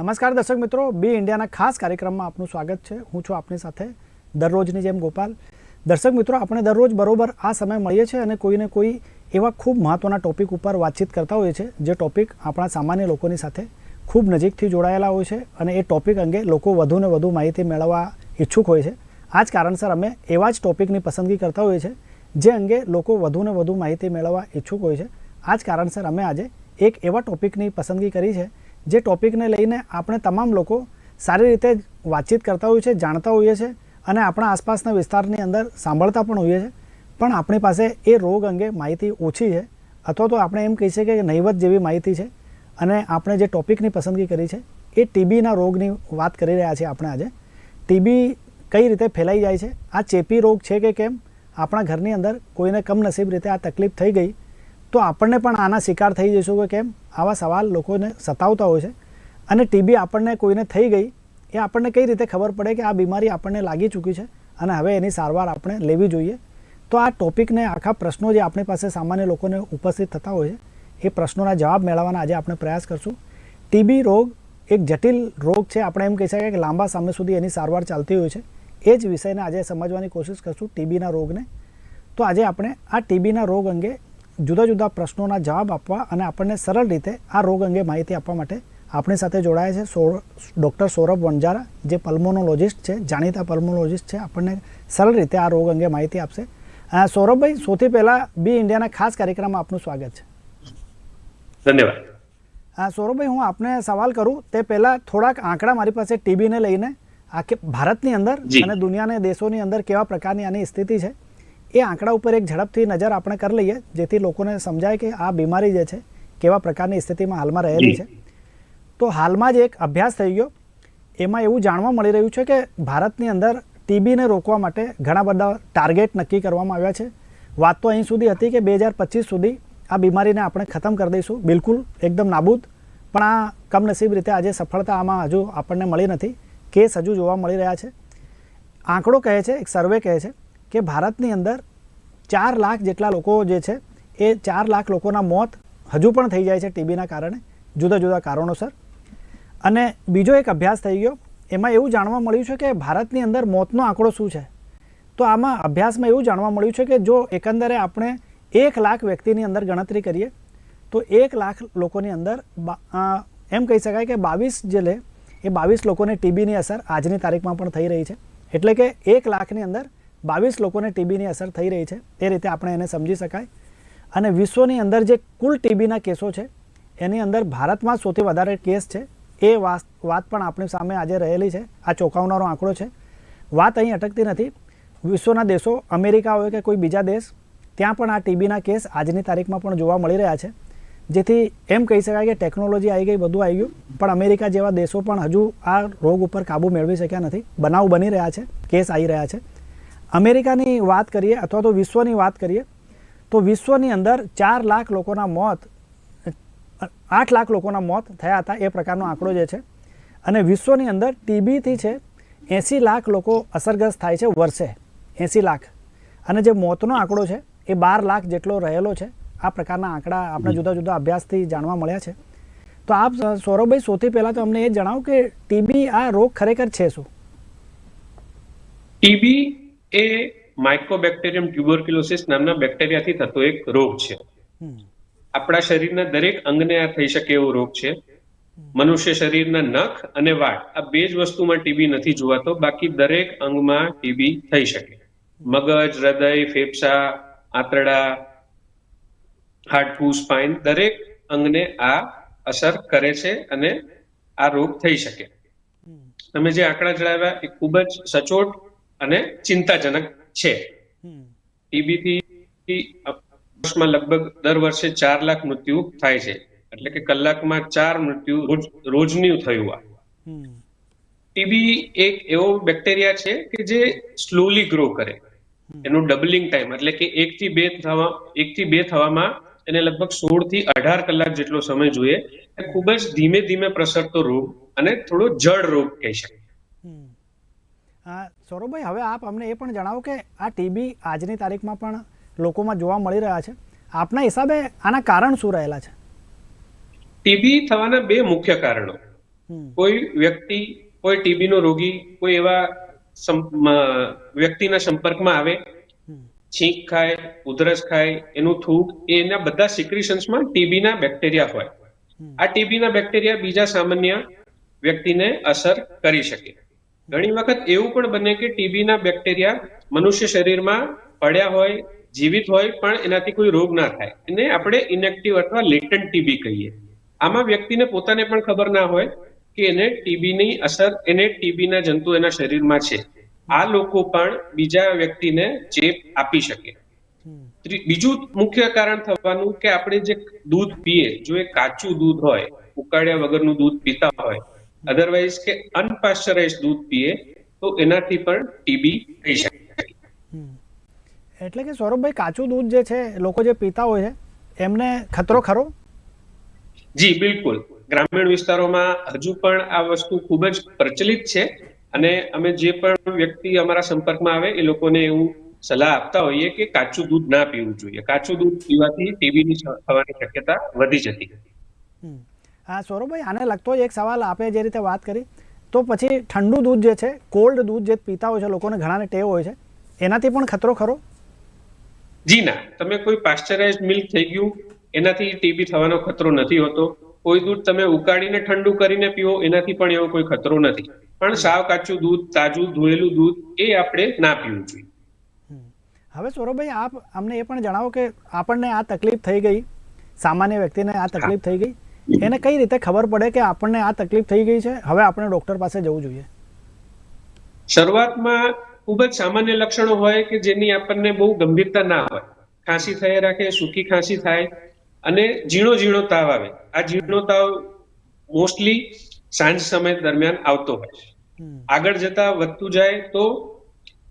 નમસ્કાર દર્શક મિત્રો, બી ઇન્ડિયાના ખાસ કાર્યક્રમમાં આપનું સ્વાગત છે. હું છું આપની સાથે દરરોજની જેમ ગોપાલ. દર્શક મિત્રો, આપણે દરરોજ બરોબર આ સમય મળીએ છીએ અને કોઈને કોઈ એવા ખૂબ મહત્ત્વના ટોપિક ઉપર વાતચીત કરતા હોઈએ છીએ, જે ટોપિક આપણા સામાન્ય લોકોની સાથે ખૂબ નજીકથી જોડાયેલા હોય છે અને એ ટોપિક અંગે લોકો વધુને વધુ માહિતી મેળવવા ઈચ્છુક હોય છે. આ જ કારણસર અમે એવા જ ટોપિકની પસંદગી કરતા હોઈએ છીએ, જે અંગે લોકો વધુને વધુ માહિતી મેળવવા ઈચ્છુક હોય છે. આ જ કારણસર અમે આજે એક એવા ટોપિકની પસંદગી કરી છે જે ટોપિકને લઈને આપણે તમામ લોકો સારી રીતે વાતચીત કરતા હોઈએ છીએ, જાણતા હોઈએ છીએ અને આપણા આસપાસના વિસ્તારની અંદર સાંભળતા પણ હોઈએ છીએ. પણ આપણી પાસે એ રોગ અંગે માહિતી ઓછી છે, અથવા તો આપણે એમ કહી શકીએ કે નહીવત જેવી માહિતી છે. અને આપણે જે ટોપિકની પસંદગી કરી છે, એ ટીબીના રોગની વાત કરી રહ્યા છીએ આપણે આજે. ટીબી કઈ રીતે ફેલાઈ જાય છે? આ ચેપી રોગ છે કે કેમ? આપણા ઘરની અંદર કોઈને કમનસીબ રીતે આ તકલીફ થઈ ગઈ તો આપણને પણ આના શિકાર થઈ જઈશું કે કેમ? આવા સવાલ લોકોને સતાવતા હોય છે. અને ટીબી આપણને કોઈને થઈ ગઈ, એ આપણને કઈ રીતે ખબર પડે કે આ બીમારી આપણને લાગી ચૂકી છે? અને હવે એની સારવાર આપણે લેવી જોઈએ. તો આ ટોપિકને આખા પ્રશ્નો જે આપણી પાસે સામાન્ય લોકોને ઉપસ્થિત થતા હોય છે, એ પ્રશ્નોના જવાબ મેળવવાના આજે આપણે પ્રયાસ કરશું. ટીબી રોગ એક જટિલ રોગ છે. આપણે એમ કહી શકાય કે લાંબા સમય સુધી એની સારવાર ચાલતી હોય છે. એ જ વિષયને આજે સમજવાની કોશિશ કરશું ટીબીના રોગને. તો આજે આપણે આ ટીબીના રોગ અંગે જુદા જુદા પ્રશ્નોના જવાબ આપવા અને આપણને સરળ રીતે આ રોગ અંગે માહિતી આપવા માટે આપણી સાથે જોડાયા છે સો ડૉક્ટર સૌરભ વણજારા જે પલ્મોનોલોજિસ્ટ છે જાણીતા પલ્મોનોલોજિસ્ટ છે. આપણને સરળ રીતે આ રોગ અંગે માહિતી આપશે. સૌરભભાઈ સૌથી પહેલાં બી ઇન્ડિયાના ખાસ કાર્યક્રમમાં આપનું સ્વાગત છે. ધન્યવાદ. સૌરભભાઈ હું આપને સવાલ કરું તે પહેલાં થોડાક આંકડા મારી પાસે ટીબીને લઈને આખી ભારતની અંદર અને દુનિયાના દેશોની અંદર કેવા પ્રકારની આની સ્થિતિ છે? એ આંકડા ઉપર એક ઝડપથી નજર આપણે કરી લઈએ, જેથી લોકોને સમજાય કે આ બીમારી જે છે, કેવા પ્રકારની સ્થિતિમાં હાલમાં રહેલી છે. તો હાલમાં જ એક અભ્યાસ થઈ ગયો. એમાં એવું જાણવા મળી રહ્યું છે કે ભારતની અંદર ટીબીને રોકવા માટે ઘણા બધા ટાર્ગેટ નક્કી કરવામાં આવ્યા છે. વાત તો અહીં સુધી હતી કે બે હજાર પચીસ સુધી આ બીમારીને આપણે ખતમ કરી દઈશું. બિલકુલ એકદમ નાબૂદ. પણ આ કમનસીબ રીતે આજે સફળતા આમાં હજુ આપણને મળી નથી. કેસ હજુ જોવા મળી રહ્યા છે. આંકડો કહે છે, એક સર્વે કહે છે કે ભારતની અંદર ચાર લાખ જેટલા લોકો જે છે, એ ચાર લાખ લોકોના મોત હજુ પણ થઈ જાય છે ટીબીના કારણે, જુદા જુદા કારણોસર. અને બીજો એક અભ્યાસ થઈ ગયો, એમાં એવું જાણવા મળ્યું છે કે ભારતની અંદર મોતનો આંકડો શું છે? તો આમાં અભ્યાસમાં એવું જાણવા મળ્યું છે કે જો એકંદરે આપણે એક લાખ વ્યક્તિની અંદર ગણતરી કરીએ, તો એક લાખ લોકોની અંદર એમ કહી શકાય કે બાવીસ જે લે, એ બાવીસ લોકોને ટીબીની અસર આજની તારીખમાં પણ થઈ રહી છે. એટલે કે એક લાખની અંદર બાવીસ લોકોને ટીબીની અસર થઈ રહી છે. એ રીતે આપણે એને સમજી શકાય. અને વિશ્વની અંદર જે કુલ ટીબીના કેસો છે, એની અંદર ભારતમાં સૌથી વધારે કેસ છે. એ વાત પણ આપણી સામે આજે રહેલી છે. આ ચોંકાવનારો આંકડો છે. વાત અહીં અટકતી નથી. વિશ્વના દેશો અમેરિકા હોય કે કોઈ બીજા દેશ, ત્યાં પણ આ ટીબીના કેસ આજની તારીખમાં પણ જોવા મળી રહ્યા છે. જેથી એમ કહી શકાય કે ટેકનોલોજી આવી ગઈ, બધું આવી ગયું. પણ અમેરિકા જેવા દેશો પણ હજુ આ રોગ ઉપર કાબૂ મેળવી શક્યા નથી. બનાવ બની રહ્યા છે. કેસ આવી રહ્યા છે. અમેરિકાની વાત કરીએ અથવા તો વિશ્વની વાત કરીએ, તો વિશ્વની અંદર ચાર લાખ લોકોના મોત, આઠ લાખ લોકોના મોત થયા હતા એ પ્રકારનો આંકડો જે છે. અને વિશ્વની અંદર ટીબીથી છે એંસી લાખ લોકો અસરગ્રસ્ત થાય છે વર્ષે, એંસી લાખ. અને જે મોતનો આંકડો છે એ બાર લાખ જેટલો રહેલો છે. આ પ્રકારના આંકડા આપણે જુદા જુદા અભ્યાસથી જાણવા મળ્યા છે. તો આપ સૌરભભાઈ, સૌથી પહેલાં તો અમને એ જણાવો કે ટીબી આ રોગ ખરેખર છે શું? ટીબી એ માઇક્રોબેક્ટેરિયમ ટ્યુબરક્યુલોસિસ નામના બેક્ટેરિયાથી થતો એક રોગ છે. આપણા શરીરના દરેક અંગને આ થઈ શકે એવો રોગ છે. મનુષ્ય શરીરના નખ અને વાળ આ બે જ વસ્તુમાં ટીબી નથી જોવાતો બાકી દરેક અંગમાં ટીબી થઈ શકે. મગજ હૃદય ફેફસા આંતરડા હાડકું સ્પાઇન દરેક અંગને આ અસર કરે છે અને આ રોગ થઈ શકે. તમે જે આંકડા જણાવ્યા એ ખૂબ જ સચોટ અને ચિંતાજનક છે. ટીબીથી વર્ષમાં લગભગ દર વર્ષે ચાર લાખ મૃત્યુ થાય છે. એટલે કે કલાકમાં ચાર મૃત્યુ રોજ રોજનું થયું આ. ટીબી એક એવો બેક્ટેરિયા છે કે જે સ્લોલી ગ્રો કરે. એનું ડબલિંગ ટાઈમ એટલે કે એક થી બે થવા એક થી બે થવામાં એને લગભગ સોળથી અઢાર કલાક જેટલો સમય જોઈએ. એ ખૂબ જ ધીમે ધીમે પ્રસરતો રોગ અને થોડો જડ રોગ કહી શકાય. સૌરભભાઈ હવે આપ અમને એ પણ જણાવો કે આ ટીબી આજની તારીખમાં પણ લોકોમાં જોવા મળી રહ્યા છે. આપના હિસાબે આના કારણ શું રહેલા છે? ટીબી થવાના બે મુખ્ય કારણો. કોઈ વ્યક્તિ કોઈ ટીબી નો રોગી કોઈ એવા વ્યક્તિના સંપર્કમાં આવે છીંક ખાય ઉધરસ ખાય એનું થૂક એના બધા સિક્રિશન્સમાં ટીબીના બેક્ટેરિયા હોય. આ ટીબી ના બેક્ટેરિયા બીજા સામાન્ય વ્યક્તિને અસર કરી શકે. ઘણી વખત એવું પણ બને કે ટીબી ના બેક્ટેરિયા મનુષ્ય શરીરમાં પડ્યા હોય, જીવિત હોય, પણ એનાથી કોઈ રોગ ના થાય. એને આપણે ઇનેક્ટિવ અથવા લેટન્ટ ટીબી કહીએ. આમાં વ્યક્તિને પોતાને પણ ખબર ના હોય કે એને ટીબી ની અસર, એને ટીબીના જંતુ એના શરીરમાં છે. આ લોકો પણ બીજા વ્યક્તિને ચેપ આપી શકે. બીજું મુખ્ય કારણ થવાનું કે આપણે જે દૂધ પીએ, જો એ કાચું દૂધ હોય, ઉકાળ્યા વગરનું દૂધ પીતા હોય અધરવાઇઝ કે અનપાસ્ચરાઇઝ દૂધ પીએ તો એનાથી પણ ટીબી થઈ શકે. એટલે કે સૌરભભાઈ કાચું દૂધ જે છે લોકો જે પીતા હોય છે એમને ખતરો ખરો? જી બિલકુલ. ગ્રામીણ વિસ્તારોમાં હજુ પણ આ વસ્તુ ખૂબ જ પ્રચલિત છે અને અમે જે પણ વ્યક્તિ અમારા સંપર્કમાં આવે એ લોકોને એવું સલાહ આપતા હોઈએ કે કાચું દૂધ ના પીવું જોઈએ. કાચું દૂધ પીવાથી ટીબીની થવાની શક્યતા વધી જતી. હમ. હા સૌરભભાઈ આને લગતો જ એક સવાલ આપે જે રીતે વાત કરી. તો પછી ઠંડુ દૂધ જે છે કોલ્ડ દૂધ જે પીતા હોય છે લોકોને ઘણાને ટેવ હોય છે એનાથી પણ ખતરો ખરો? જી ના. તમે કોઈ પાસ્ચરાઇઝ મિલ્ક થઈ ગયું એનાથી ટીબી થવાનો ખતરો નથી હોતો. કોઈ દૂધ તમે ઉકાળીને ઠંડુ કરીને પીવો એનાથી પણ એવો કોઈ ખતરો નથી. પણ સાવ કાચું દૂધ તાજું ધોયેલું દૂધ એ આપણે ના પીવું જોઈએ. હવે સૌરભભાઈ આપ અમને એ પણ જણાવો કે આપણને આ તકલીફ થઈ ગઈ. સામાન્ય વ્યક્તિને આ તકલીફ થઈ ગઈ. એને કઈ રીતે ખબર પડે કે આપણને આ તકલીફ થઈ ગઈ છે? હવે આપણે ડોક્ટર પાસે જવું જોઈએ. શરૂઆતમાં ખૂબ જ સામાન્ય લક્ષણો હોય કે જેની આપણને બહુ ગંભીરતા ના હોય. ખાંસી થયા રાખે સૂકી ખાંસી થાય અને ઝીણો ઝીણો તાવ આવે. આ ઝીણો તાવ મોસ્ટલી સાંજ સમય દરમિયાન આવતો હોય છે. આગળ જતા વધતું જાય તો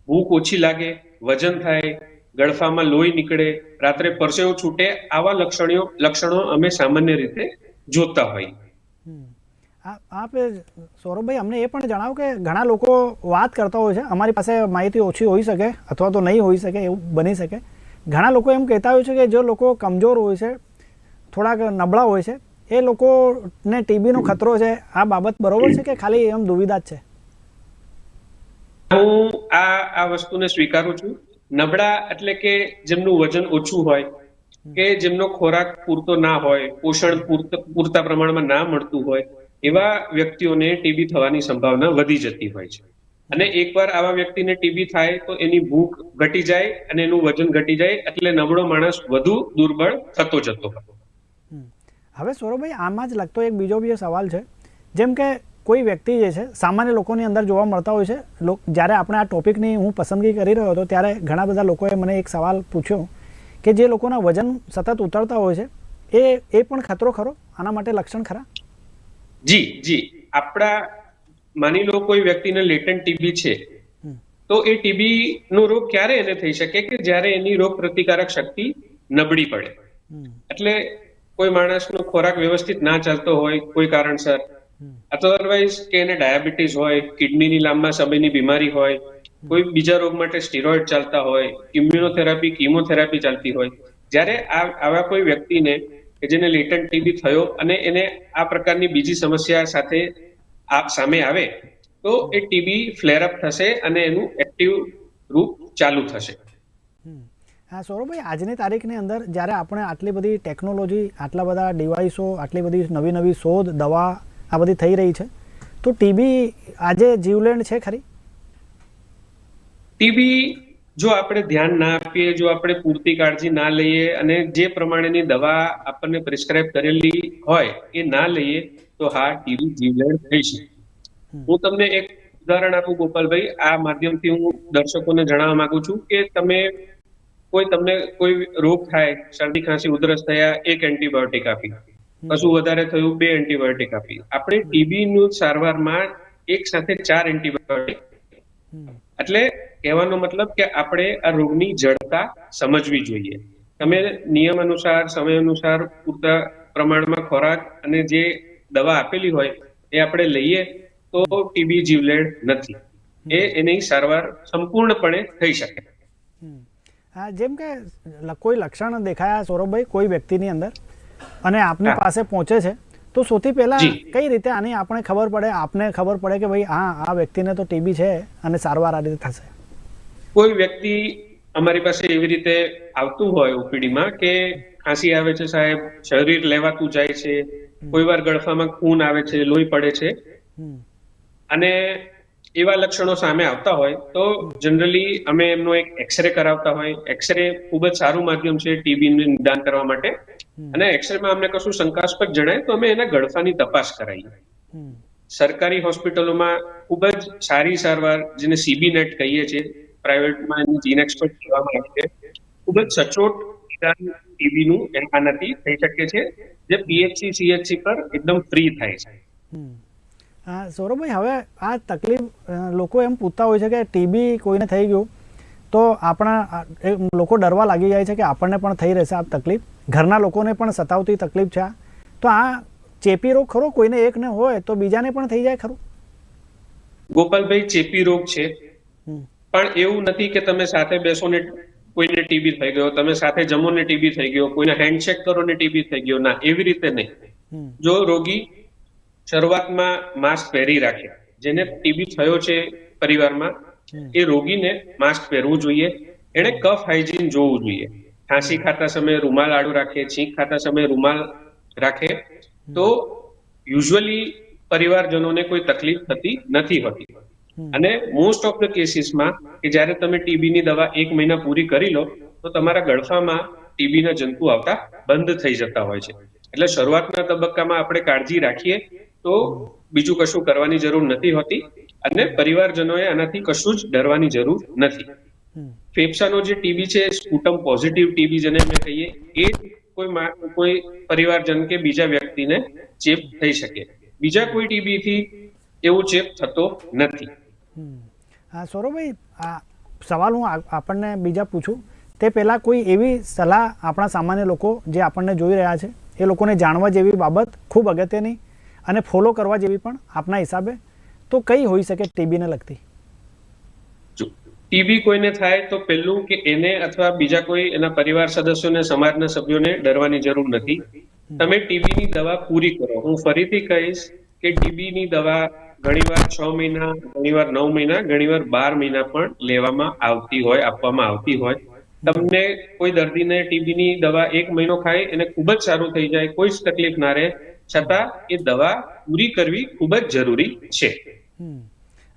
ભૂખ ઓછી લાગે વજન થાય ગળફામાં લોહી નીકળે રાત્રે પરસેવો છૂટે આવા લક્ષણો લક્ષણો અમે સામાન્ય રીતે જોતા હોય. આપે સૌરભભાઈ અમને એ પણ જણાવો કે ઘણા લોકો વાત કરતા હોય છે અમારી પાસે માહિતી ઓછી હોઈ શકે અથવા તો નહીં હોઈ શકે એવું બની શકે. ઘણા લોકો એમ કહેતા હોય છે કે જે લોકો કમજોર હોય છે થોડાક નબળા હોય છે એ લોકોને ટીબીનો ખતરો છે આ બાબત બરોબર છે કે ખાલી એમ દુવિધા જ છે? હું આ આ વસ્તુને સ્વીકારું છું. નબળા એટલે કે જેમનું વજન ઓછું હોય કે જેમનો ખોરાક પૂરતો ના હોય, પોષણ પૂરત- પ્રમાણમાં ના મળતું હોય, એવા વ્યક્તિઓને ટીબી થવાની સંભાવના વધી જતી હોય છે. અને એકવાર આવા વ્યક્તિને ટીબી થાય તો એની ભૂખ ઘટી જાય અને એનું વજન ઘટી જાય એટલે નબળો માણસ વધુ દુર્બળ થતો જતો હતો હવે સૌરભભાઈ, આમાં જ લગતો એક બીજો બી સવાલ છે. જેમ કે કોઈ વ્યક્તિ જે છે, સામાન્ય લોકોની અંદર જોવા મળતા હોય છે જ્યારે આપણે આ ટોપિકની હું પસંદગી કરી રહ્યો હતો, ત્યારે ઘણા બધા લોકોએ મને એક સવાલ પૂછ્યો. કે જે લોકોના વજન સતત ઉતરતા હોય છે એ એ પણ ખતરો ખરો? આના માટે લક્ષણ ખરા? જી જી. આપણા માની લો કોઈ વ્યક્તિને લેટન્ટ ટીબી છે તો એ ટીબી નો રોગ ક્યારે એને થઈ શકે કે જ્યારે એની રોગ પ્રતિકારક શક્તિ નબળી પડે? એટલે કોઈ માણસનો ખોરાક વ્યવસ્થિત ના ચાલતો હોય કોઈ કારણસર. અધરવાઇઝ કે એને ડાયાબિટીસ હોય કિડનીની લાંબા સમયની બીમારી હોય કોઈ બીજા રોગ માટે સ્ટીરોઇડ ચાલતા હોય ઇમ્યુનોથેરાપી કીમોથેરાપી ચાલતી હોય, જ્યારે આ, આવા કોઈ વ્યક્તિને કે જેને લેટન્ટ ટીબી થયો અને એને આ પ્રકારની બીજી સમસ્યા સાથે આપ સામે આવે, તો એ ટીબી ફ્લેરઅપ થશે અને એનું એક્ટિવ રૂપ ચાલુ થશે. હા, સૌરભભાઈ, આજની તારીખની અંદર જ્યારે આપણે આટલી બધી ટેકનોલોજી આટલા બધા ડિવાઇસો આટલી બધી નવી નવી શોધ, દવા આ બધી થઈ રહી છે, તો ટીબી આજે જીવલેણ છે ખરી? ટીબી જો આપણે ધ્યાન ના આપીએ જો આપણે પૂરતી કાળજી ના લઈએ અને જે પ્રમાણેની દવા આપણને પ્રિસ્ક્રાઇબ કરેલી હોય એ ના લઈએ તો હા ટીબી જીવલેણ થઈ શકે. હું તમને એક ઉદાહરણ આપું ગોપાલભાઈ આ માધ્યમથી હું દર્શકોને જણાવવા માંગુ છું કે તમે કોઈ તમને કોઈ રોગ થાય શરદી ખાંસી ઉધરસ થયા એક એન્ટીબાયોટિક આપી. કશું વધારે થયું બે એન્ટીબાયોટિક આપી. આપણે ટીબી નું સારવારમાં એક સાથે ચાર એન્ટીબાયોટિક. એટલે કહેવાનો મતલબ કે આપણે આ રોગની જડતા સમજવી જોઈએ. તમે નિયમ અનુસાર સમય અનુસાર પૂરતા પ્રમાણમાં ખોરાક અને જે દવા આપેલી હોય એ આપણે લઈએ તો ટીબી જીવલેણ નથી. એ એની સારવાર સંપૂર્ણપણે થઈ શકે. હા જેમ કે કોઈ લક્ષણ દેખાયા સૌરભભાઈ કોઈ વ્યક્તિની અંદર અને આપની પાસે પહોંચે છે તો સૌથી પહેલા કઈ રીતે આની આપણે ખબર પડે? આપને ખબર પડે કે ભાઈ હા આ વ્યક્તિને તો ટીબી છે અને સારવાર આ રીતે થશે. કોઈ વ્યક્તિ અમારી પાસે એવી રીતે આવતું હોય ઓપીડીમાં કે ખાંસી આવે છે સાહેબ શરીર લેવાતું જાય છે કોઈ વાર ગળફામાં ખૂન આવે છે લોહી પડે છે. અને એવા લક્ષણો સામે આવતા હોય તો જનરલી અમે એમનો એક એક્સરે કરાવતા હોય. એક્સરે ખૂબ જ સારું માધ્યમ છે ટીબી નું નિદાન કરવા માટે. અને એક્સરેમાં અમને કશું શંકાસ્પદ જણાય તો અમે એના ગળફાની તપાસ કરાવીએ. હમ. સરકારી હોસ્પિટલોમાં ખૂબ જ સારી સારવાર જેને સીબી નેટ કહીએ છીએ પ્રાઇવેટમાં એની જીન એક્સપર્ટ કહેવામાં આવે છે. ખૂબ જ સચોટ નિદાન ટીબીનું આનાથી થઈ શકે છે જે પીએચસી સીએચસી પર એકદમ ફ્રી થાય છે. હા સૌરભભાઈ હવે આ તકલીફ લોકો એમ પૂછતા હોય છે કે ટીબી કોઈને થઈ ગયું તો આપણા લોકો ડરવા લાગી જાય છે કે આપણને પણ થઈ રહેશે આ તકલીફ. ઘરના લોકોને પણ સતાવતી તકલીફ છે તો આ ચેપી રોગ ખરો? કોઈને એકને હોય તો બીજાને પણ થઈ જાય ખરું? ગોપાલભાઈ ચેપી રોગ છે. હમ. પણ એવું નથી કે તમે સાથે બેસો ને કોઈને ટીબી થઈ ગયો તમે સાથે જમો ને ટીબી થઈ ગયો કોઈને હેન્ડશેક કરો ને ટીબી થઈ ગયો. ના એવી રીતે નહીં. જો રોગી શરૂઆતમાં માસ્ક પહેરી રાખે જેને ટીબી થયો છે પરિવારમાં એ રોગીને માસ્ક પહેરવું જોઈએ. એને કફ હાઇજીન જોવું જોઈએ. ખાંસી ખાતા સમયે રૂમાલ આડું રાખે છીંક ખાતા સમયે રૂમાલ રાખે તો યુઝ્યુઅલી પરિવારજનોને કોઈ તકલીફ થતી નથી હોતી. અને મોસ્ટ ઓફ ધ કેસીસમાં કે જ્યારે તમે ટીબી ની દવા એક મહિના પૂરી કરી લો તો તમારા ગળફામાં ટીબીના જંતુ આવતા બંધ થઈ જતા હોય છે. એટલે શરૂઆતના તબક્કામાં આપણે કાળજી રાખીએ તો બીજું કશું કરવાની જરૂર નથી હોતી અને પરિવારજનોએ આનાથી કશું જ ડરવાની જરૂર નથી. ફેફસાનો જે ટીબી છે સ્પુટમ પોઝિટિવ ટીબી જેને અમે કહીએ એ કોઈ કોઈ પરિવારજન કે બીજા વ્યક્તિને ચેપ થઈ શકે. બીજા કોઈ ટીબીથી એવું ચેપ થતો નથી. સૌરભભાઈ આ સવાલ હું આપણને બીજા પૂછું. તે પહેલાં કોઈ એવી સલાહ આપણા સામાન્ય લોકો જે આપણને જોઈ રહ્યા છે એ લોકોને જાણવા જેવી બાબત ખૂબ અગત્યની અને ફોલો કરવા જેવી પણ આપના હિસાબે? તો કઈ હોઈ શકે ટીબીને લગતી? ટીબી કોઈને થાય તો પહેલું કે એને અથવા બીજા કોઈ એના પરિવાર સદસ્યોને સમાજના સભ્યોને ડરવાની જરૂર નથી. તમે ટીબીની દવા પૂરી કરો. હું ફરીથી કહીશ કે ટીબી ની દવા ઘણીવાર છ મહિના, ઘણીવાર નવ મહિના, ઘણીવાર બાર મહિના પણ લેવામાં આવતી હોય, આપવામાં આવતી હોય. તમને કોઈ દર્દીને ટીબી ની દવા એક મહિનો ખાય, એને ખૂબ જ સારું થઈ જાય, કોઈ જ તકલીફ ના રહે. છતાં એ દવા પૂરી કરવી ખૂબ જ જરૂરી છે.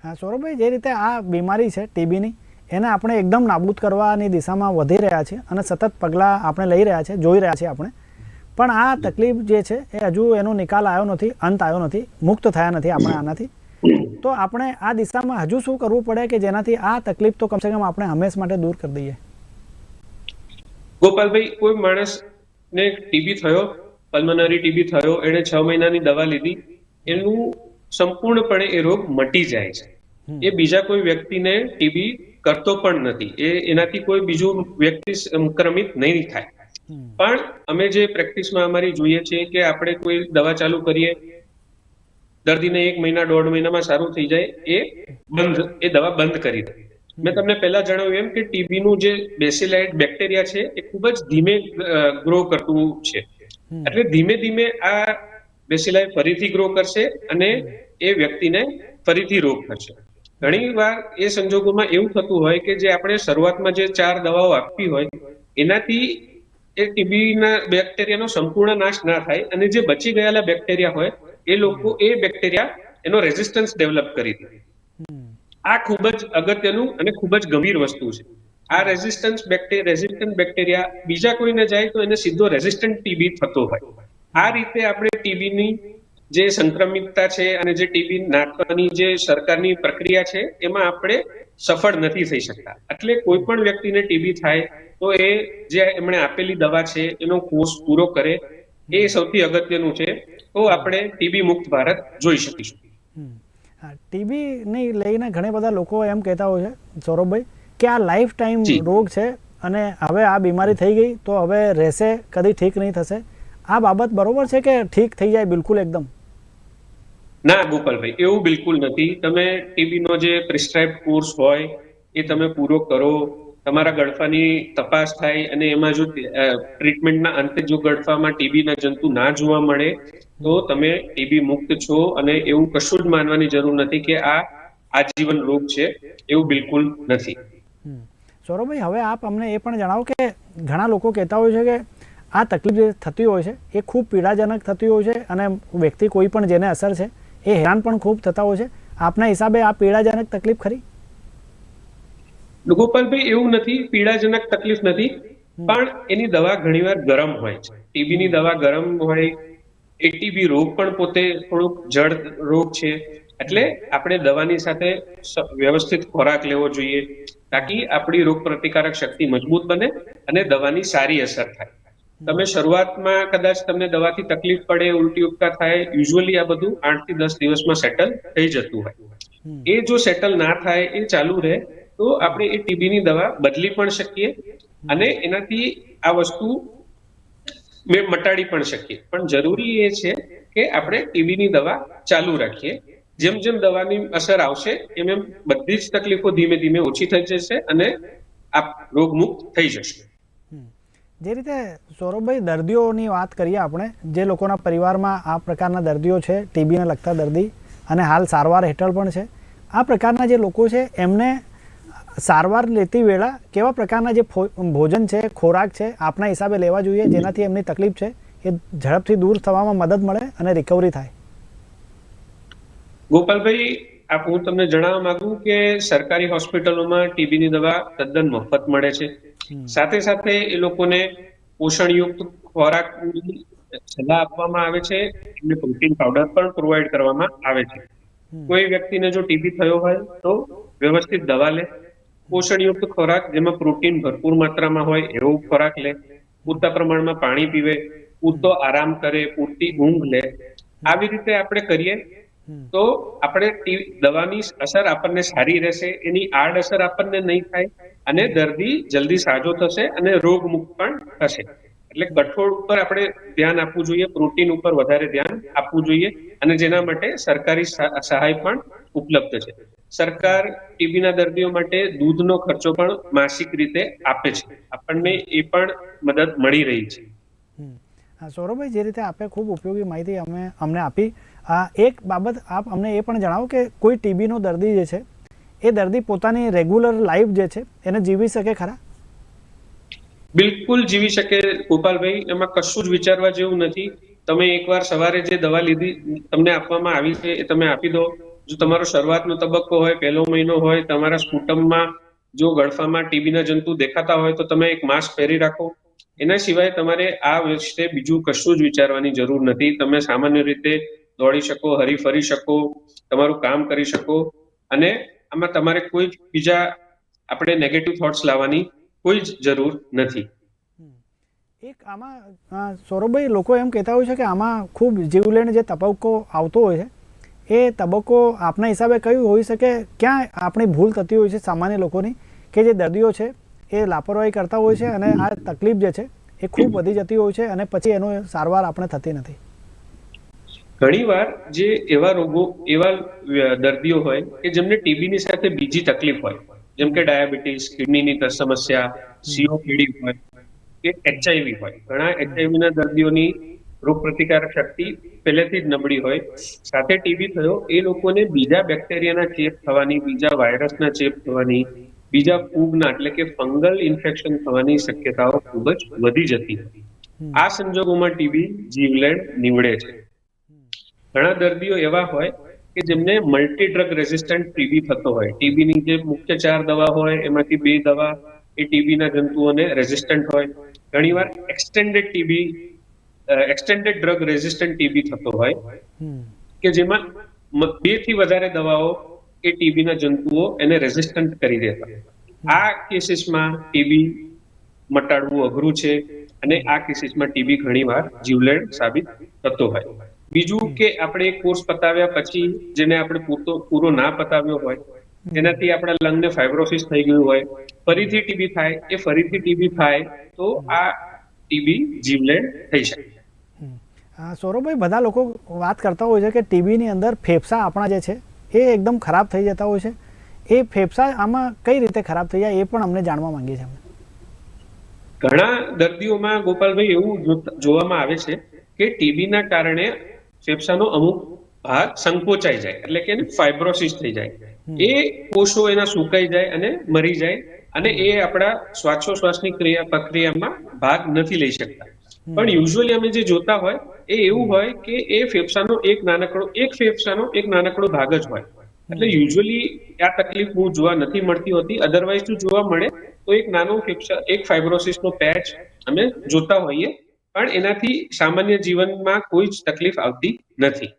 હા, સૌરભભાઈ, જે રીતે આ બીમારી છે ટીબીની, એને આપણે એકદમ નાબૂદ કરવાની દિશામાં વધી રહ્યા છે અને સતત પગલાં આપણે લઈ રહ્યા છે જોઈ રહ્યા છીએ આપણે. પણ આ તકલીફ જે છે એ હજુ એનો નિકાલ આવ્યો નથી અંત આવ્યો નથી મુક્ત થયા નથી આપણે આનાથી. તો આપણે આ દિશામાં હજુ શું કરવું પડે કે જેનાથી આ તકલીફ તો કમસે કમ આપણે હંમેશ માટે દૂર કરી દઈએ? ગોપાલભાઈ કોઈ માણસ ને ટીબી થયો પલ્મનરી ટીબી થયો એને છ મહિનાની દવા લીધી એનું સંપૂર્ણપણે એ રોગ મટી જાય છે. એ બીજા કોઈ વ્યક્તિને ટીબી કરતો પણ નથી. એ એનાથી કોઈ બીજું વ્યક્તિ સંક્રમિત નહીં થાય. પણ અમે જે પ્રેક્ટિસમાં અમારી જોઈએ છીએ કે આપણે કોઈ દવા ચાલુ કરીએ દર્દીને એક મહિના દોઢ મહિનામાં સારું થઈ જાય એ બંધ એ દવા બંધ કરી દે. મેં તમને પહેલા જણાવ્યું એમ કે ટીબીનું જે બેસીલાઇટ બેક્ટેરિયા છે એ ખૂબ જ ધીમે ગ્રો કરતું છે. એટલે ધીમે ધીમે આ બેસિલાઈ ફરીથી ગ્રો કરશે અને એ વ્યક્તિને ફરીથી રોગ થશે. ઘણી વાર એ સંજોગોમાં એવું થતું હોય કે જે આપણે શરૂઆતમાં જે ચાર દવાઓ આપી હોય એનાથી એ ટીબીના બેક્ટેરિયાનો સંપૂર્ણ નાશ ના થાય અને જે બચી ગયેલા બેક્ટેરિયા હોય, એ લોકો એ બેક્ટેરિયા એનો રેઝિસ્ટન્સ ડેવલપ કરી દે. આ ખૂબ જ અગત્યનું અને ખૂબ જ ગંભીર વસ્તુ છે. આ રેઝિસ્ટન્સ બેક્ટેરિયા રેઝિસ્ટન્ટ બેક્ટેરિયા બીજા કોઈને જાય તો એને સીધો રેઝિસ્ટન્ટ ટીબી થતો હોય. આ રીતે આપણે ટીબીની જે સંક્રમિતતા છે અને જે ટીબી નાખવાની જે સરકારની પ્રક્રિયા છે, એમાં આપણે સફળ નથી થઈ શકતા. એટલે કોઈ પણ વ્યક્તિને ટીબી થાય તો એ જે એમણે આપેલી દવા છે એનો કોર્સ પૂરો કરે એ સૌથી અગત્યનું છે તો આપણે ટીબી મુક્ત ભારત જોઈ શકીશું. ટીબીને લઈને ઘણા બધા લોકો એમ કહેતા હોય છે સૌરભભાઈ કે આ લાઈફ ટાઈમ રોગ છે અને હવે આ બીમારી થઈ ગઈ તો હવે રહેશે કદી ઠીક નહીં થશે. આ બાબત બરોબર છે કે ઠીક થઈ જાય બિલકુલ એકદમ? ના ગોપાલભાઈ, એવું બિલકુલ નથી. તમે ટીબી નો જે પ્રિસ્ક્રાઇબ કોર્સ હોય, એ તમે પૂરો કરો. તમારા ગળફાની તપાસ થાય અને એમાં જો ટ્રીટમેન્ટના અંતે જો ગળફામાં ટીબીના જંતુ ના જોવા મળે, તો તમે ટીબી મુક્ત છો અને એવું કશું જ માનવાની જરૂર નથી કે આ આજીવન રોગ છે, એવું બિલકુલ નથી. સૌરભભાઈ, હવે આપ અમને એ પણ જણાવો કે ઘણા લોકો કહેતા હોય છે કે આ તકલીફ જે થતી હોય છે, એ ખૂબ પીડાજનક થતી હોય છે અને વ્યક્તિ કોઈ પણ જેને અસર છે એ હેરાન પણ ખૂબ થતા હોય છે. આપના હિસાબે આ પીડાજનક તકલીફ ખરી? ગોપાલભાઈ એવું નથી પીડાજનક તકલીફ નથી પણ એની દવા ઘણીવાર ગરમ હોય છે. ટીબી ની દવા ગરમ હોય એ ટીબી રોગ પણ પોતે થોડુંક જડ રોગ છે. એટલે આપણે દવાની સાથે વ્યવસ્થિત ખોરાક લેવો જોઈએ તાકી આપણી રોગ પ્રતિકારક શક્તિ મજબૂત બને અને દવાની સારી અસર થાય. તમે શરૂઆતમાં કદાચ તમને દવાથી તકલીફ પડે ઉલટી ઉપકા થાય યુઝ્યુઅલી આ બધું આઠથી દસ દિવસમાં સેટલ થઈ જતું હોય. એ જો સેટલ ના થાય એ ચાલુ રહે તો આપણે એ ટીબીની દવા બદલી પણ શકીએ અને એનાથી આ વસ્તુ મેં મટાડી પણ શકીએ. પણ જરૂરી એ છે કે આપણે ટીબીની દવા ચાલુ રાખીએ. જેમ જેમ દવાની અસર આવશે એમ એમ બધી જ તકલીફો ધીમે ધીમે ઓછી થઈ જશે અને આપ રોગમુક્ત થઈ જશે. જે રીતે સૌરભભાઈ દર્દીઓની વાત કરીએ આપણે, જે લોકોના પરિવારમાં આ પ્રકારના દર્દીઓ છે, ટીબીને લગતા દર્દી અને હાલ સારવાર હેઠળ પણ છે, આ પ્રકારના જે લોકો છે, એમને સારવાર લેતી વેળા કેવા પ્રકારના જે ભોજન છે, ખોરાક છે, આપના હિસાબે લેવા જોઈએ, જેનાથી એમની તકલીફ છે, એ ઝડપથી દૂર થવામાં મદદ મળે અને રિકવરી થાય. ગોપાલભાઈ હું તમને જણાવવા માંગુ કે સરકારી હોસ્પિટલોમાં ટીબીની દવા તદ્દન મફત મળે છે. સાથે સાથે એ લોકોને પોષણયુક્ત ખોરાક સલાહ આપવામાં આવે છે એમને પ્રોટીન પાવડર પણ પ્રોવાઈડ કરવામાં આવે છે. કોઈ વ્યક્તિને જો ટીબી થયો હોય તો વ્યવસ્થિત દવા લે પોષણયુક્ત ખોરાક જેમાં પ્રોટીન ભરપૂર માત્રામાં હોય એવો ખોરાક લે પૂરતા પ્રમાણમાં પાણી પીવે પૂરતો આરામ કરે પૂરતી ઊંઘ લે આવી રીતે આપણે કરીએ તો આપણે દવાની અસર આપણને સારી રહેશે એની આડ અસર આપણને નહીં થાય અને દર્દી જલ્દી સાજો થશે અને રોગ મુક્ત પણ થશે. એટલે કઠોળ ઉપર આપણે ધ્યાન આપવું જોઈએ પ્રોટીન ઉપર વધારે ધ્યાન આપવું જોઈએ અને જેના માટે સરકારી સહાય પણ ઉપલબ્ધ છે. સરકાર ટીબીના દર્દીઓ માટે દૂધનો ખર્ચો પણ માસિક રીતે આપે છે. આપણને એ પણ મદદ મળી રહી છે. હા, સૌરભભાઈ જે રીતે આપે ખૂબ ઉપયોગી માહિતી અમે અમને આપી. આ એક બાબત આપ અમને એ પણ જણાવો કે કોઈ ટીબીનો દર્દી જે છે એ દર્દી પોતાની રેગ્યુલર લાઈફ જે છે, એને જીવી શકે ખરા? બિલકુલ જીવી શકે ગોપાલભાઈ, એમાં કશું જ વિચારવા જેવું નથી. તમે એકવાર સવારે જે દવા લીધી, તમને આપવામાં આવી છે એ તમે આપી દો. જો તમારો શરૂઆતનો તબક્કો હોય, પહેલો મહિનો હોય, તમારા સ્કૂટમમાં જો ગળફામાં ટીબીના જંતુ દેખાતા હોય, તો તમે એક માસ્ક પહેરી રાખો. એના સિવાય તમારે આ વિશે બીજું કશું જ વિચારવાની જરૂર નથી. તમે સામાન્ય રીતે દોડી શકો હરી ફરી શકો, તમારું કામ કરી શકો. અને આમાં તમારે કોઈ બીજા આપણે નેગેટિવ થોટ્સ લાવવાની કોઈ જ જરૂર નથી. એક આમાં સૌરભભાઈ, લોકો એમ કહેતા હોય છે કે આમાં ખૂબ જીવલેણ જે તબક્કો આવતો હોય છે, એ તબક્કો આપના હિસાબે કયું હોઈ શકે? ક્યાં આપણી ભૂલ થતી હોય છે સામાન્ય લોકોની? કે જે દર્દીઓ છે, એ લાપરવાહી કરતા હોય છે અને આ તકલીફ જે છે, એ ખૂબ વધી જતી હોય છે અને પછી એનો સારવાર આપણે થતી નથી. ઘણીવાર જે એવા રોગો એવા દર્દીઓ હોય કે જેમને ટીબીની સાથે બીજી તકલીફ હોય જેમ કે ડાયાબિટીસ કિડનીની સમસ્યા સીઓપીડી હોય કે એચઆઈવી હોય. ઘણા એચઆઈવીના દર્દીઓની રોગ પ્રતિકારક શક્તિ પહેલેથી જ નબળી હોય. સાથે ટીબી થયો એ લોકોને બીજા બેક્ટેરિયાના ચેપ થવાની બીજા વાયરસના ચેપ થવાની બીજા ફૂગના એટલે કે ફંગલ ઇન્ફેક્શન થવાની શક્યતાઓ ખૂબ જ વધી જતી હતી આ સંજોગોમાં ટીબી જીવલેણ નીવડે છે. ઘણા દર્દીઓ એવા હોય કે જેમને મલ્ટી ડ્રગ રેઝિસ્ટન્ટ ટીબી થતો હોય. ટીબીની જે મુખ્ય ચાર દવા હોય એમાંથી બે દવા એ ટીબીના જંતુઓને રેઝિસ્ટન્ટ હોય. ઘણીવાર extended TB extended drug resistant TB થતો હોય કે જેમાં બેથી વધારે દવાઓ એ ટીબીના જંતુઓ એને રેઝિસ્ટન્ટ કરી દેતા. હોય. આ કેસીસમાં ટીબી મટાડવું અઘરું છે અને આ કેસીસમાં ટીબી ઘણીવાર જીવલેણ સાબિત થતો હોય. બીજું કે આપણે એક કોર્સ પતાવ્યા પછી જેને આપણે પૂરતો પૂરો ના પતાવ્યો હોય એનાથી આપણા લંગને ફાઇબ્રોસિસ થઈ ગયું હોય ફરીથી ટીબી થાય એ ફરીથી ટીબી થાય તો આ ટીબી જીવલેણ થઈ શકે. સૌરભભાઈ બધા લોકો વાત કરતા હોય છે કે ટીબીની અંદર ફેફસા આપણા જે છે એ એકદમ ખરાબ થઈ જતા હોય છે. એ ફેફસા આમાં કઈ રીતે ખરાબ થઈ જાય એ પણ અમને જાણવા માંગીએ છીએ ઘણા દર્દીઓમાં ગોપાલભાઈ એવું જોવામાં આવે છે કે ટીબીના કારણે ફેફસાનો અમુક ભાગ સંકોચાઈ જાય એટલે કે ફાઇબ્રોસિસ થઈ જાય. એ કોષો એના સુકાઈ જાય અને મરી જાય અને એ આપણા શ્વાસોશ્વાસની ક્રિયા પ્રક્રિયામાં ભાગ નથી લઈ શકતા. પણ યુઝ્યુઅલી અમે જે જોતા હોય એ એવું હોય કે એ ફેફસાનો એક નાનકડો એક ફેફસાનો એક નાનકડો ભાગ જ હોય. એટલે યુઝ્યુઅલી આ તકલીફ હું જોવા નથી મળતી હોતી. અધરવાઇઝ જો જોવા મળે તો એક નાનો ફેફસા એક ફાઇબ્રોસિસનો પેચ અમે જોતા હોઈએ. પણ એનાથી સામાન્ય જીવનમાં કોઈ જ તકલીફ આવતી નથી.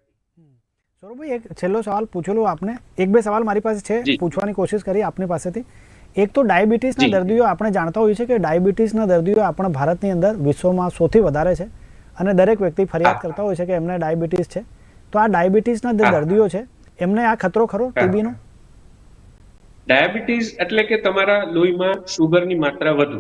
સૌરભભાઈ એક છેલ્લો સવાલ પૂછેલો આપને. એક બે સવાલ મારી પાસે છે. પૂછવાની કોશિશ કરી આપની પાસેથી. એક તો ડાયાબિટીસના. દર્દીઓ આપણે જાણતા હોઈએ છીએ કે ડાયાબિટીસના દર્દીઓ આપણા ભારતની અંદર વિશ્વમાં સૌથી વધારે છે અને દરેક વ્યક્તિ ફરિયાદ કરતા હોય છે કે એમને ડાયાબિટીસ છે. તો આ ડાયાબિટીસના જે દર્દીઓ છે એમને આ ખતરો ખરો. ટીબીનો ડાયાબિટીસ એટલે કે તમારા લોહીમાં શુગરની માત્રા વધુ.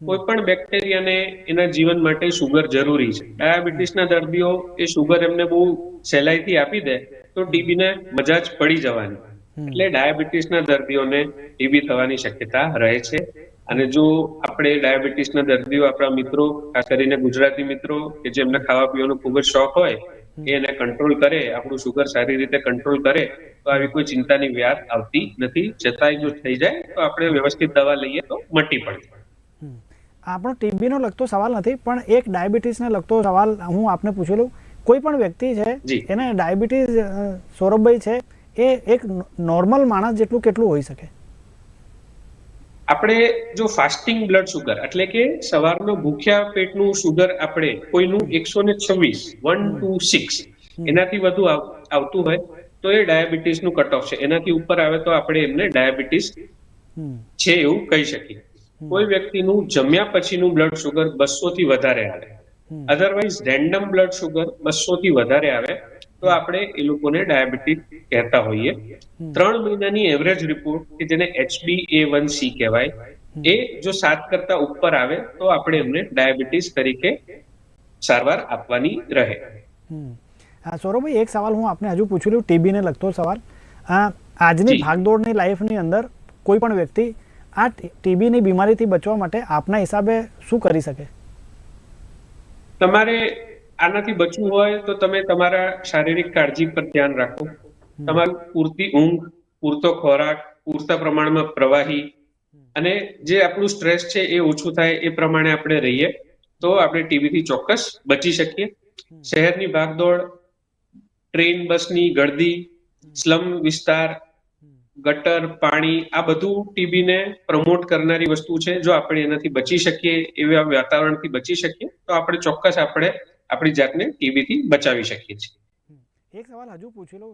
કોઈ પણ બેક્ટેરિયાને એના જીવન માટે શુગર જરૂરી છે. ડાયાબિટીસના દર્દીઓ એ શુગર એમને બહુ સહેલાઈથી આપી દે તો ટીબીને મજા જ પડી જવાની. એટલે ડાયાબિટીસના દર્દીઓને ટીબી થવાની શક્યતા રહે છે. અને જો આપણે ડાયાબિટીસના દર્દીઓ આપણા મિત્રો ખાસ કરીને ગુજરાતી મિત્રો કે જેમને ખાવા પીવાનો ખૂબ જ શોખ હોય એ એને કંટ્રોલ કરે આપણું શુગર સારી રીતે કંટ્રોલ કરે તો આવી કોઈ ચિંતાની વ્યાત આવતી નથી. છતાંય જો થઈ જાય તો આપણે વ્યવસ્થિત દવા લઈએ તો મટી પડે. આપણો ટીબીનો લગતો સવાલ નથી પણ એક ડાયાબિટીસને લગતો સવાલ હું આપને પૂછેલું કોઈ પણ વ્યક્તિ છે. એને ડાયાબિટીસ સૌરભભાઈ છે એ એક નોર્મલ માણસ જેટલું કેટલું હોઈ શકે? આપણે જો ફાસ્ટિંગ બ્લડ સુગર એટલે કે સવારનો ભૂખ્યા પેટનું સુગર આપણે કોઈનું એકસો ને છવ્વીસ વન ટુ સિક્સ એનાથી વધુ આવતું હોય તો એ ડાયાબિટીસનું કટ ઓફ છે. એનાથી ઉપર આવે તો આપણે એમને ડાયાબિટીસ છે એવું કહી શકીએ. કોઈ વ્યક્તિનું જમ્યા પછીનું બ્લડ શુગર બસો થી વધારે આવે. અધરવાઇઝ રેન્ડમ બ્લડ શુગર બસો થી વધારે આવે તો આપણે એ લોકોને ડાયાબિટીસ કહેતા હોઈએ. ત્રણ મહિનાની એવરેજ રિપોર્ટ કે જેને એચબી એ વન સી કહેવાય એ જો સાત કરતા ઉપર આવે તો આપણે એમને ડાયાબિટીસ તરીકે સારવાર આપવાની રહે. હા સૌરભભાઈ એક સવાલ હું આપને હજુ પૂછેલું ટીબીને લગતો સવાલ. આજની. ભાગદોડની લાઈફની અંદર કોઈ પણ વ્યક્તિ આ ટીબીની બીમારીથી બચવા માટે આપના હિસાબે શું કરી શકે? તમારે આનાથી બચવું હોય તો તમે તમારા શારીરિક કાળજી પર ધ્યાન રાખો. તમારું પૂરતી ઊંઘ પૂરતો ખોરાક પૂરતા પ્રમાણમાં પ્રવાહી અને જે આપણું સ્ટ્રેસ છે એ ઓછું થાય એ પ્રમાણે આપણે રહીએ તો આપણે ટીબીથી ચોક્કસ બચી શકીએ. શહેરની ભાગદોડ ટ્રેન બસની ગળદી સ્લમ વિસ્તાર ગટર પાણી આ બધું ટીબીને પ્રમોટ કરનારી વસ્તુ છે. જો આપણે એનાથી બચી શકીએ એવા વાતાવરણથી બચી શકીએ તો આપણે ચોક્કસ આપણે આપણી જાતને ટીબી થી બચાવી શકીએ છીએ. એક સવાલ હજુ પૂછી લઉં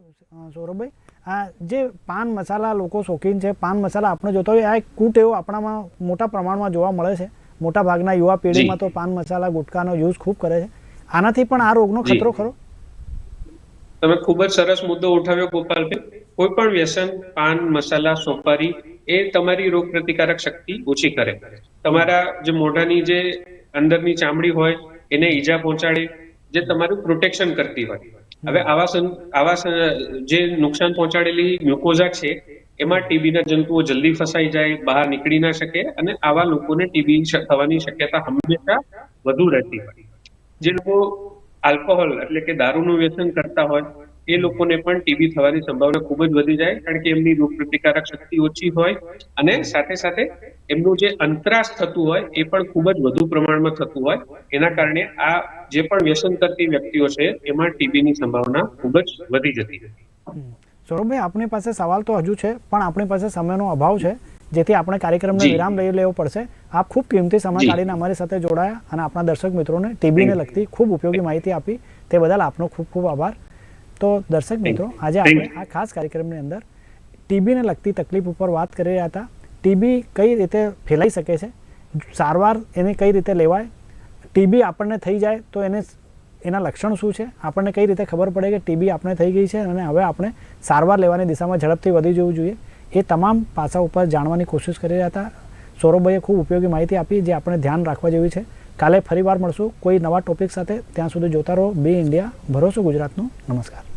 સૌરભભાઈ. આ જે પાન મસાલા લોકો શોખીન છે પાન મસાલા આપણે જોતા હોય આ એક કૂટ એવો આપણામાં મોટા પ્રમાણમાં જોવા મળે છે. મોટા ભાગના યુવા પેઢીમાં તો પાન મસાલા ગુટકાનો યુઝ ખૂબ કરે છે. આનાથી પણ આ રોગનો. ખતરો ખરો? તમે ખૂબ જ સરસ મુદ્દો ઉઠાવ્યો ગોપાલભાઈ. કોઈ પણ વ્યસન, પાન, મસાલા, સોપારી, એ તમારી રોગ પ્રતિકારક શક્તિ ઓછી કરે. તમારા જે મોઢાની જે અંદરની ચામડી હોય, એને ઈજા પહોંચાડે, જે તમારું પ્રોટેક્શન કરતી હોય. હવે આવા આવા જે નુકસાન પહોંચાડેલી મ્યુકોઝા છે, એમાં ટીબીના જંતુઓ જલ્દી ફસાઈ જાય, બહાર નીકળી ના શકે અને આવા લોકોને ટીબી થવાની શક્યતા હંમેશા વધુ રહેતી હોય. જે લોકો આલ્કોહોલ એટલે કે દારૂનું વ્યસન કરતા હોય એ લોકોને પણ ટીબી થવાની સંભાવના ખૂબ જ વધી જાય કારણ કે એમની રોગ પ્રતિકારક શક્તિ ઓછી હોય અને સાથે સાથે એમનું જે અંતરાશ થતું હોય એ પણ ખૂબ જ વધુ પ્રમાણમાં થતું હોય. એના કારણે આ જે પણ વ્યસન કરતી વ્યક્તિઓ છે એમાં ટીબીની સંભાવના ખૂબ જ વધી જતી હોય. સૌરભભાઈ આપણી પાસે સવાલ તો હજુ છે પણ આપણી પાસે સમયનો અભાવ છે જેથી આપણે કાર્યક્રમને. વિરામ લઈ લેવો પડશે. આપ ખૂબ કિંમતી સમય કાઢીને અમારી સાથે જોડાયા અને આપણા દર્શક મિત્રોને ટીબીને લગતી ખૂબ ઉપયોગી માહિતી આપી. તે બદલ આપનો ખૂબ ખૂબ આભાર. તો દર્શક મિત્રો આજે આપણે આ ખાસ કાર્યક્રમની અંદર ટીબીને લગતી તકલીફ ઉપર વાત કરી રહ્યા હતા. ટીબી કઈ રીતે ફેલાઈ શકે છે? સારવાર એને કઈ રીતે લેવાય? ટીબી આપણને થઈ જાય તો એને એના લક્ષણ શું છે? આપણને કઈ રીતે ખબર પડે કે ટીબી આપણે થઈ ગઈ છે અને હવે આપણે સારવાર લેવાની દિશામાં ઝડપથી વધી જવું જોઈએ? એ તમામ પાસા ઉપર જાણવાની કોશિશ કરી રહ્યા હતા. સૌરભભાઈએ ખૂબ ઉપયોગી માહિતી આપી જે આપણે ધ્યાન રાખવા જેવી છે. કાલે ફરીવાર મળશું. કોઈ નવા ટોપિક સાથે ત્યાં સુધી જોતા રહો. બી ઇન્ડિયા ભરોસો ગુજરાતનો. નમસ્કાર.